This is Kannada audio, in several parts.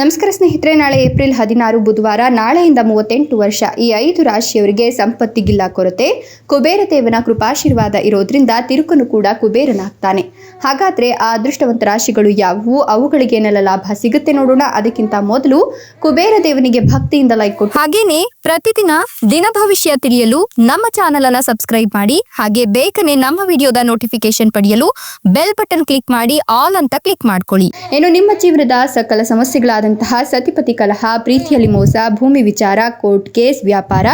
ನಮಸ್ಕಾರ ಸ್ನೇಹಿತರೆ ನಾಳೆ ಏಪ್ರಿಲ್ ಹದಿನಾರು ಬುಧವಾರ ನಾಳೆಯಿಂದ ಮೂವತ್ತೆಂಟು ವರ್ಷ ಈ ಐದು ರಾಶಿಯವರಿಗೆ ಸಂಪತ್ತಿಗಿಲ್ಲ ಕೊರತೆ. ಕುಬೇರ ದೇವನ ಕೃಪಾಶೀರ್ವಾದ ಇರೋದ್ರಿಂದ ತಿರುಕನು ಕೂಡ ಕುಬೇರನಾಗ್ತಾನೆ. ಹಾಗಾದ್ರೆ ಆ ಅದೃಷ್ಟವಂತ ರಾಶಿಗಳು ಯಾವುವು? ಅವುಗಳಿಗೇನೆಲ್ಲ ಲಾಭ ಸಿಗುತ್ತೆ ನೋಡೋಣ. ಅದಕ್ಕಿಂತ ಮೊದಲು ಕುಬೇರ ದೇವನಿಗೆ ಭಕ್ತಿಯಿಂದ ಲೈಕ್ ಕೊಟ್ಟು. ಹಾಗೇನೆ ಪ್ರತಿದಿನ ದಿನ ಭವಿಷ್ಯ ತಿಳಿಯಲು ನಮ್ಮ ಚಾನೆಲ್ ಅನ್ನ ಸಬ್ಸ್ಕ್ರೈಬ್ ಮಾಡಿ ಹಾಗೆ ಬೇಗನೆ ನಮ್ಮ ವಿಡಿಯೋದ ನೋಟಿಫಿಕೇಶನ್ ಪಡೆಯಲು ಬೆಲ್ ಬಟನ್ ಕ್ಲಿಕ್ ಮಾಡಿ ಆಲ್ ಅಂತ ಕ್ಲಿಕ್ ಮಾಡ್ಕೊಳ್ಳಿ. ಏನು ನಿಮ್ಮ ಜೀವನದ ಸಕಲ ಸಮಸ್ಯೆಗಳಾದಂತಹ ಸತಿಪತಿ ಕಲಹ, ಪ್ರೀತಿಯಲ್ಲಿ ಮೋಸ, ಭೂಮಿ ವಿಚಾರ, ಕೋರ್ಟ್ ಕೇಸ್, ವ್ಯಾಪಾರ,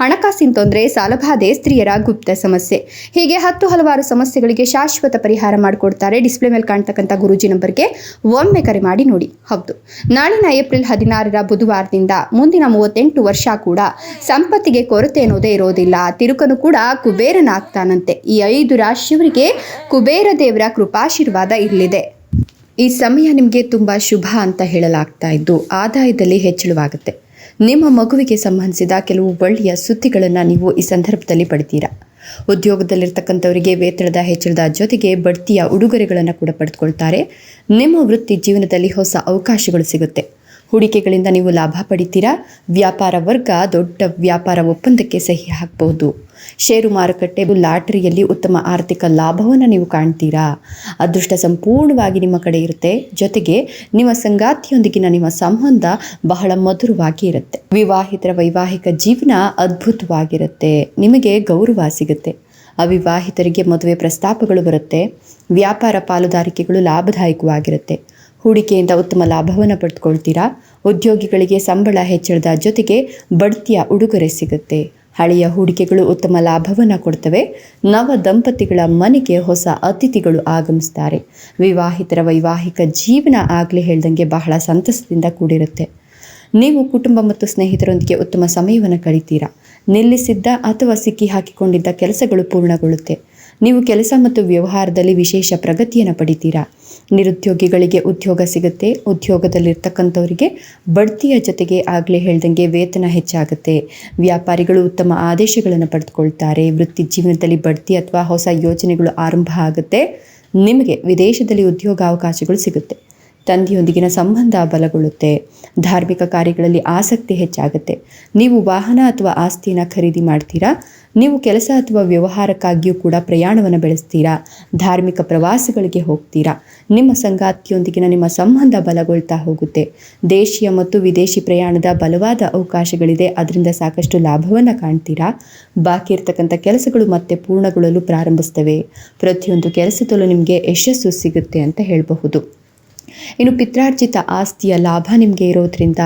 ಹಣಕಾಸಿನ ತೊಂದರೆ, ಸಾಲಬಾಧೆ, ಸ್ತ್ರೀಯರ ಗುಪ್ತ ಸಮಸ್ಯೆ. ಹೀಗೆ ಹತ್ತು ಹಲವಾರು ಸಮಸ್ಯೆಗಳಿಗೆ ಶಾಶ್ವತ ಪರಿಹಾರ ಮಾಡಿಕೊಡ್ತಾರೆ ಡಿಸ್ಪ್ಲೇ ಮೇಲೆ ಕಾಣ್ತಕ್ಕಂಥ ಗುರುಜಿ ನಂಬರ್ಗೆ ಒಮ್ಮೆ ಕರೆ ಮಾಡಿ ನೋಡಿ. ಹೌದು. ನಾಳಿನ ಏಪ್ರಿಲ್ ಹದಿನಾರರ ಬುಧವಾರದಿಂದ ಮುಂದಿನ ಮೂವತ್ತೆಂಟು ವರ್ಷ ಕೂಡ ಸಂಪತ್ತಿಗೆ ಕೊರತೆ ಅನ್ನೋದೇ ಇರೋದಿಲ್ಲ. ತಿರುಕನು ಕೂಡ ಕುಬೇರನಾಗ್ತಾನಂತೆ. ಈ ಐದು ರಾಶಿಯವರಿಗೆ ಕುಬೇರ ದೇವರ ಕೃಪಾಶೀರ್ವಾದ ಇರಲಿದೆ. ಈ ಸಮಯ ನಿಮಗೆ ತುಂಬ ಶುಭ ಅಂತ ಹೇಳಲಾಗ್ತಾ ಇದ್ದು, ಆದಾಯದಲ್ಲಿ ಹೆಚ್ಚಳವಾಗುತ್ತೆ. ನಿಮ್ಮ ಮಗುವಿಗೆ ಸಂಬಂಧಿಸಿದ ಕೆಲವು ಒಳ್ಳೆಯ ಸುದ್ದಿಗಳನ್ನು ನೀವು ಈ ಸಂದರ್ಭದಲ್ಲಿ ಪಡ್ತೀರಾ? ಉದ್ಯೋಗದಲ್ಲಿರ್ತಕ್ಕಂಥವರಿಗೆ ವೇತನದ ಹೆಚ್ಚಳದ ಜೊತೆಗೆ ಬಡ್ತಿಯ ಉಡುಗೊರೆಗಳನ್ನು ಕೂಡ ಪಡೆದುಕೊಳ್ತಾರೆ. ನಿಮ್ಮ ವೃತ್ತಿ ಜೀವನದಲ್ಲಿ ಹೊಸ ಅವಕಾಶಗಳು ಸಿಗುತ್ತೆ. ಹೂಡಿಕೆಗಳಿಂದ ನೀವು ಲಾಭ ಪಡಿತೀರಾ? ವ್ಯಾಪಾರ ವರ್ಗ ದೊಡ್ಡ ವ್ಯಾಪಾರ ಒಪ್ಪಂದಕ್ಕೆ ಸಹಿ ಹಾಕಬಹುದು ಷೇರು ಮಾರುಕಟ್ಟೆ ಲಾಟರಿಯಲ್ಲಿ ಉತ್ತಮ ಆರ್ಥಿಕ ಲಾಭವನ್ನು ನೀವು ಕಾಣ್ತೀರಾ? ಅದೃಷ್ಟ ಸಂಪೂರ್ಣವಾಗಿ ನಿಮ್ಮ ಕಡೆ ಇರುತ್ತೆ. ಜೊತೆಗೆ ನಿಮ್ಮ ಸಂಗಾತಿಯೊಂದಿಗಿನ ನಿಮ್ಮ ಸಂಬಂಧ ಬಹಳ ಮಧುರವಾಗಿ ಇರುತ್ತೆ. ವಿವಾಹಿತರ ವೈವಾಹಿಕ ಜೀವನ ಅದ್ಭುತವಾಗಿರುತ್ತೆ. ನಿಮಗೆ ಗೌರವ ಸಿಗುತ್ತೆ. ಅವಿವಾಹಿತರಿಗೆ ಮದುವೆ ಪ್ರಸ್ತಾಪಗಳು ಬರುತ್ತೆ. ವ್ಯಾಪಾರ ಪಾಲುದಾರಿಕೆಗಳು ಲಾಭದಾಯಕವಾಗಿರುತ್ತೆ. ಹೂಡಿಕೆಯಿಂದ ಉತ್ತಮ ಲಾಭವನ್ನು ಪಡೆದುಕೊಳ್ತೀರಾ ಉದ್ಯೋಗಿಗಳಿಗೆ ಸಂಬಳ ಹೆಚ್ಚಳದ ಜೊತೆಗೆ ಬಡ್ತಿಯ ಉಡುಗೊರೆ ಸಿಗುತ್ತೆ. ಹಳೆಯ ಹೂಡಿಕೆಗಳು ಉತ್ತಮ ಲಾಭವನ್ನು ಕೊಡ್ತವೆ. ನವ ದಂಪತಿಗಳ ಮನೆಗೆ ಹೊಸ ಅತಿಥಿಗಳು ಆಗಮಿಸ್ತಾರೆ. ವಿವಾಹಿತರ ವೈವಾಹಿಕ ಜೀವನ ಆಗಲಿ ಹೇಳ್ದಂಗೆ ಬಹಳ ಸಂತಸದಿಂದ ಕೂಡಿರುತ್ತೆ. ನೀವು ಕುಟುಂಬ ಮತ್ತು ಸ್ನೇಹಿತರೊಂದಿಗೆ ಉತ್ತಮ ಸಮಯವನ್ನು ಕಳಿತೀರಾ? ನಿಲ್ಲಿಸಿದ್ದ ಅಥವಾ ಸಿಕ್ಕಿ ಹಾಕಿಕೊಂಡಿದ್ದ ಕೆಲಸಗಳು ಪೂರ್ಣಗೊಳ್ಳುತ್ತೆ. ನೀವು ಕೆಲಸ ಮತ್ತು ವ್ಯವಹಾರದಲ್ಲಿ ವಿಶೇಷ ಪ್ರಗತಿಯನ್ನು ಪಡಿತೀರಾ? ನಿರುದ್ಯೋಗಿಗಳಿಗೆ ಉದ್ಯೋಗ ಸಿಗುತ್ತೆ. ಉದ್ಯೋಗದಲ್ಲಿರ್ತಕ್ಕಂಥವರಿಗೆ ಬಡ್ತಿಯ ಜೊತೆಗೆ ಆಗಲೇ ಹೇಳ್ದಂಗೆ ವೇತನ ಹೆಚ್ಚಾಗುತ್ತೆ. ವ್ಯಾಪಾರಿಗಳು ಉತ್ತಮ ಆದೇಶಗಳನ್ನು ಪಡೆದುಕೊಳ್ತಾರೆ. ವೃತ್ತಿ ಜೀವನದಲ್ಲಿ ಬಡ್ತಿ ಅಥವಾ ಹೊಸ ಯೋಜನೆಗಳು ಆರಂಭ ಆಗುತ್ತೆ. ನಿಮಗೆ ವಿದೇಶದಲ್ಲಿ ಉದ್ಯೋಗಾವಕಾಶಗಳು ಸಿಗುತ್ತೆ. ತಂದೆಯೊಂದಿಗಿನ ಸಂಬಂಧ ಬಲಗೊಳ್ಳುತ್ತೆ. ಧಾರ್ಮಿಕ ಕಾರ್ಯಗಳಲ್ಲಿ ಆಸಕ್ತಿ ಹೆಚ್ಚಾಗುತ್ತೆ. ನೀವು ವಾಹನ ಅಥವಾ ಆಸ್ತಿಯನ್ನು ಖರೀದಿ ಮಾಡ್ತೀರಾ? ನೀವು ಕೆಲಸ ಅಥವಾ ವ್ಯವಹಾರಕ್ಕಾಗಿಯೂ ಕೂಡ ಪ್ರಯಾಣವನ್ನು ಬೆಳೆಸ್ತೀರಾ? ಧಾರ್ಮಿಕ ಪ್ರವಾಸಗಳಿಗೆ ಹೋಗ್ತೀರಾ? ನಿಮ್ಮ ಸಂಗಾತಿಯೊಂದಿಗಿನ ನಿಮ್ಮ ಸಂಬಂಧ ಬಲಗೊಳ್ತಾ ಹೋಗುತ್ತೆ. ದೇಶೀಯ ಮತ್ತು ವಿದೇಶಿ ಪ್ರಯಾಣದ ಬಲವಾದ ಅವಕಾಶಗಳಿದೆ. ಅದರಿಂದ ಸಾಕಷ್ಟು ಲಾಭವನ್ನು ಕಾಣ್ತೀರಾ? ಬಾಕಿ ಇರ್ತಕ್ಕಂಥ ಕೆಲಸಗಳು ಮತ್ತೆ ಪೂರ್ಣಗೊಳ್ಳಲು ಪ್ರಾರಂಭಿಸ್ತವೆ. ಪ್ರತಿಯೊಂದು ಕೆಲಸದಲ್ಲೂ ನಿಮಗೆ ಯಶಸ್ಸು ಸಿಗುತ್ತೆ ಅಂತ ಹೇಳಬಹುದು. ಇನ್ನು ಪಿತ್ರಾರ್ಜಿತ ಆಸ್ತಿಯ ಲಾಭ ನಿಮಗೆ ಇರೋದ್ರಿಂದ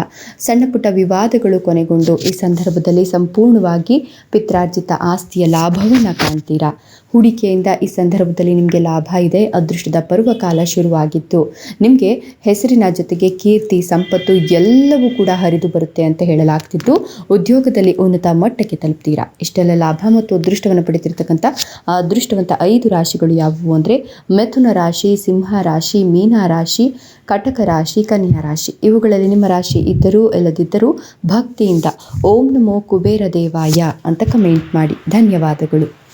ಸಣ್ಣ ಪುಟ್ಟ ವಿವಾದಗಳು ಕೊನೆಗೊಂಡು ಈ ಸಂದರ್ಭದಲ್ಲಿ ಸಂಪೂರ್ಣವಾಗಿ ಪಿತ್ರಾರ್ಜಿತ ಆಸ್ತಿಯ ಲಾಭವನ್ನು ಕಾಣ್ತೀರಾ? ಹೂಡಿಕೆಯಿಂದ ಈ ಸಂದರ್ಭದಲ್ಲಿ ನಿಮಗೆ ಲಾಭ ಇದೆ, ಅದೃಷ್ಟದ ಪರ್ವಕಾಲ ಶುರುವಾಗಿದ್ದು ನಿಮಗೆ ಹೆಸರಿನ ಜೊತೆಗೆ ಕೀರ್ತಿ, ಸಂಪತ್ತು ಎಲ್ಲವೂ ಕೂಡ ಹರಿದು ಬರುತ್ತೆ ಅಂತ ಹೇಳಲಾಗ್ತಿದ್ದು ಉದ್ಯೋಗದಲ್ಲಿ ಉನ್ನತ ಮಟ್ಟಕ್ಕೆ ತಲುಪ್ತೀರಾ? ಇಷ್ಟೆಲ್ಲ ಲಾಭ ಮತ್ತು ಅದೃಷ್ಟವನ್ನು ಪಡೆದಿರ್ತಕ್ಕಂಥ ಅದೃಷ್ಟವಂತ ಐದು ರಾಶಿಗಳು ಯಾವುವು ಅಂದರೆ, ಮಿಥುನ ರಾಶಿ, ಸಿಂಹ ರಾಶಿ, ಮೀನ ರಾಶಿ ಕಟಕ ರಾಶಿ, ಕನ್ಯಾ ರಾಶಿ. ಇವುಗಳಲ್ಲಿ ನಿಮ್ಮ ರಾಶಿ ಇದ್ದರೂ ಇಲ್ಲದಿದ್ದರೂ ಭಕ್ತಿಯಿಂದ ಓಂ ನಮೋ ಕುಬೇರ ದೇವಾಯ ಅಂತ ಕಮೆಂಟ್ ಮಾಡಿ. ಧನ್ಯವಾದಗಳು.